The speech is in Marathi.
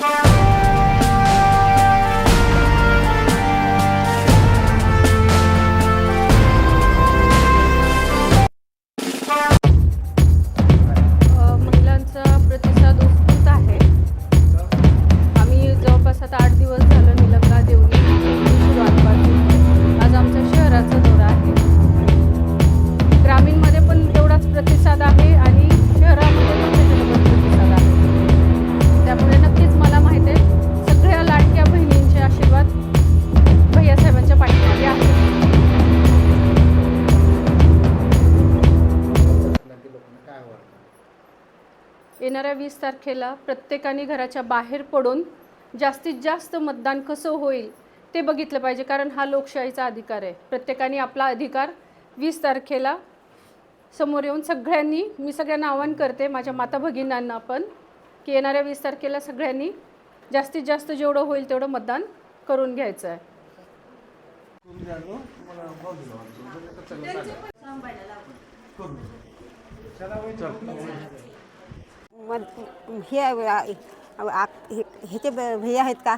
Bye. येणाऱ्या वीस तारखेला प्रत्येकाने घराच्या बाहेर पडून जास्तीत जास्त मतदान कसं होईल ते बघितलं पाहिजे कारण हा लोकशाहीचा अधिकार आहे. प्रत्येकाने आपला अधिकार वीस तारखेला समोर येऊन सगळ्यांनी मी सगळ्यांना आवाहन करते माझ्या माता भगिनींना पण की येणाऱ्या वीस तारखेला सगळ्यांनी जास्तीत जास्त जेवढं होईल तेवढं मतदान करून घ्यायचं आहे. मग हे ह्याचे हे आहेत का?